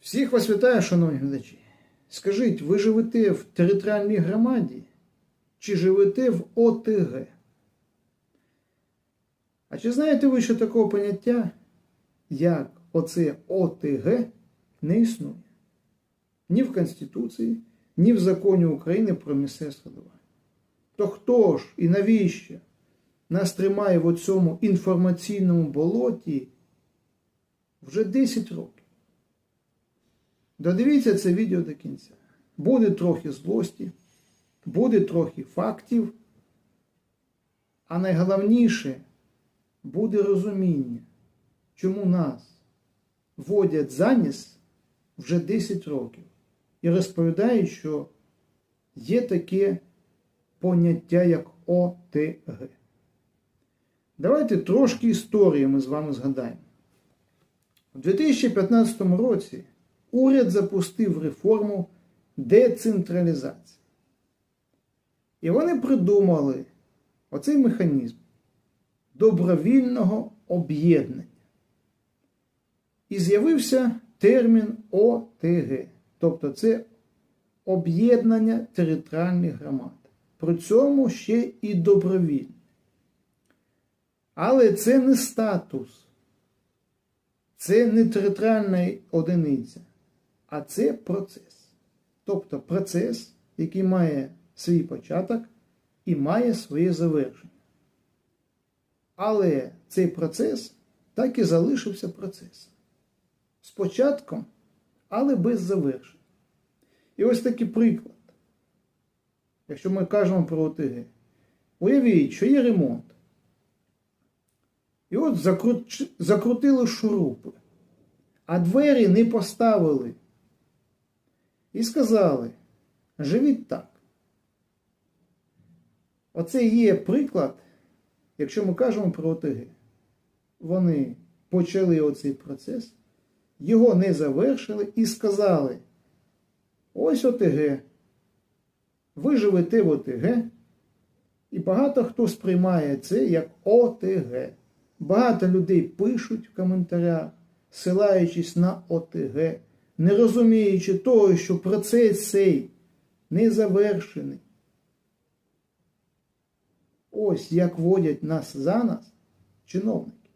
Всіх вас вітаю, шановні глядачі. Скажіть, ви живете в територіальній громаді чи живете в ОТГ? А чи знаєте ви, що такого поняття, як оце ОТГ, не існує? Ні в Конституції, ні в законі України про місцеве самоврядування. То хто ж і навіщо нас тримає в цьому інформаційному болоті вже 10 років? Додивіться це відео до кінця. Буде трохи злості, буде трохи фактів, а найголовніше буде розуміння, чому нас водять за ніс вже 10 років і розповідають, що є таке поняття, як ОТГ. Давайте трошки історії ми з вами згадаємо. У 2015 році уряд запустив реформу децентралізації. І вони придумали оцей механізм добровільного об'єднання. І з'явився термін ОТГ, тобто це об'єднання територіальних громад. При цьому ще і добровільне. Але це не статус, це не територіальна одиниця, а це процес. Тобто процес, який має свій початок і має своє завершення. Але цей процес так і залишився процесом. З початком, але без завершення. І ось такий приклад. Якщо ми кажемо про ОТГ, уявіть, що є ремонт. І от закрутили шурупи, а двері не поставили. І сказали, живіть так. Оце є приклад, якщо ми кажемо про ОТГ. Вони почали оцей процес, його не завершили і сказали, ось ОТГ, ви живете в ОТГ, і багато хто сприймає це як ОТГ. Багато людей пишуть в коментарях, силаючись на ОТГ, не розуміючи того, що процес цей не завершений. Ось як водять нас за нас чиновники.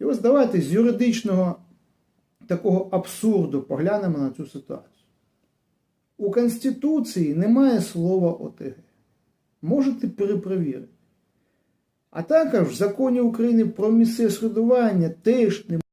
І ось давайте з юридичного такого абсурду поглянемо на цю ситуацію. У Конституції немає слова ОТГ. Можете перепровірити. А також в законі України про місцеве самоврядування теж немає.